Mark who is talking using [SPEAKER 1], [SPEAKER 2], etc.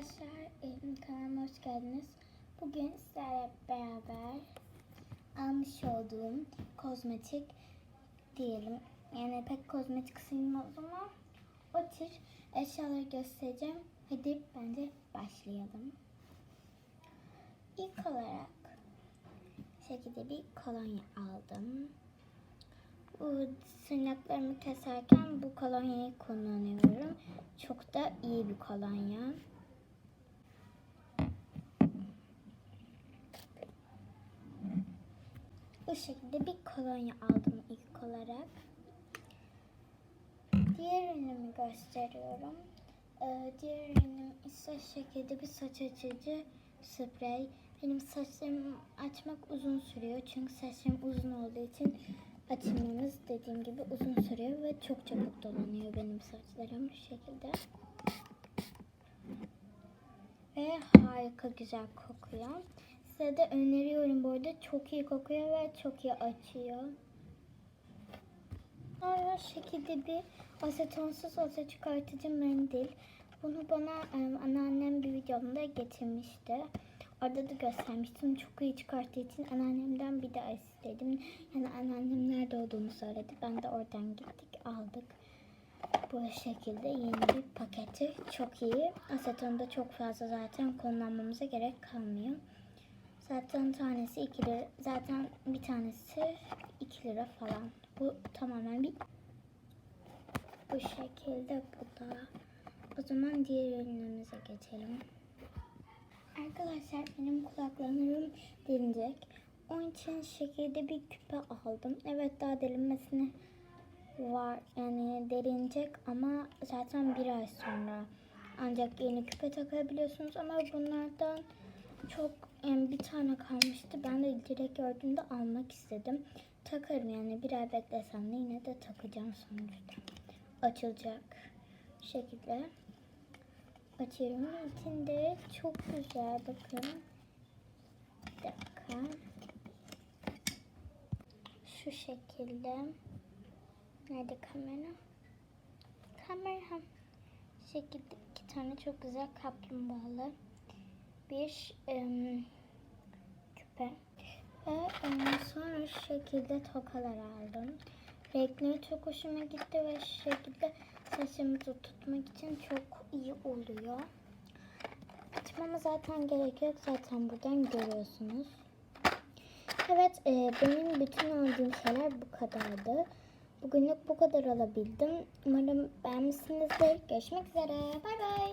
[SPEAKER 1] Arkadaşlar kanalıma hoş geldiniz. Bugün sizlerle beraber almış olduğum kozmetik diyelim. Yani pek kozmetik sayılmaz ama o tür eşyaları göstereceğim. Hadi bence başlayalım. İlk olarak şekilde bir kolonya aldım. Bu tırnaklarımı keserken bu kolonyayı kullanıyorum. Çok da iyi bir kolonya. Bu şekilde bir kolonya aldım ilk olarak. Diğer ürünümü gösteriyorum. Ee, diğer ürünüm ise şekilde bir saç açıcı sprey. Benim saçlarımı açmak uzun sürüyor. Çünkü saçlarım uzun olduğu için açılmamız dediğim gibi uzun sürüyor ve çok çabuk dolanıyor benim saçlarım bu şekilde. Ve harika güzel kokuyor. Size de öneriyorum bu arada. Çok iyi kokuyor ve çok iyi açıyor. Sonra şekilde bir asetonsuz asa çıkartıcı mendil. Bunu bana em, anneannem bir videomda getirmişti. Orada da göstermiştim. Çok iyi çıkarttığı için anneannemden bir daha istedim. Yani anneannem nerede olduğunu söyledi. Ben de oradan gittik aldık. Bu şekilde yeni bir paketi. Çok iyi. Asetonda çok fazla zaten kullanmamıza gerek kalmıyor. Zaten tanesi 2 lira. Zaten bir tanesi 2 lira falan. Bu tamamen bir bu şekilde bu da. O zaman diğer ürünümüze geçelim. Arkadaşlar benim kulaklarım delinecek. Onun için şekilde bir küpe aldım. Evet daha delinmesine var. Yani delinecek ama zaten bir ay sonra ancak yeni küpe takabiliyorsunuz. Ama bunlardan çok bir tane kalmıştı. Ben de direkt gördüğümde almak istedim. Takarım yani bir ay beklesem de yine de takacağım sonuçta. Açılacak şekilde. Açıyorum. İçinde çok güzel bakın. Bir dakika. Şu şekilde. Nerede kamera? Kamera. Şu şekilde iki tane çok güzel kaplumbağalı bir em, küpe. Ve sonra şu şekilde tokalar aldım. Renkleri çok hoşuma gitti ve şu şekilde saçımızı tutmak için çok iyi oluyor. Açmama zaten gerek yok. Zaten buradan görüyorsunuz. Evet e, benim bütün aldığım şeyler bu kadardı. Bugünlük bu kadar alabildim. Umarım beğenmişsinizdir. Görüşmek üzere. Bay bay.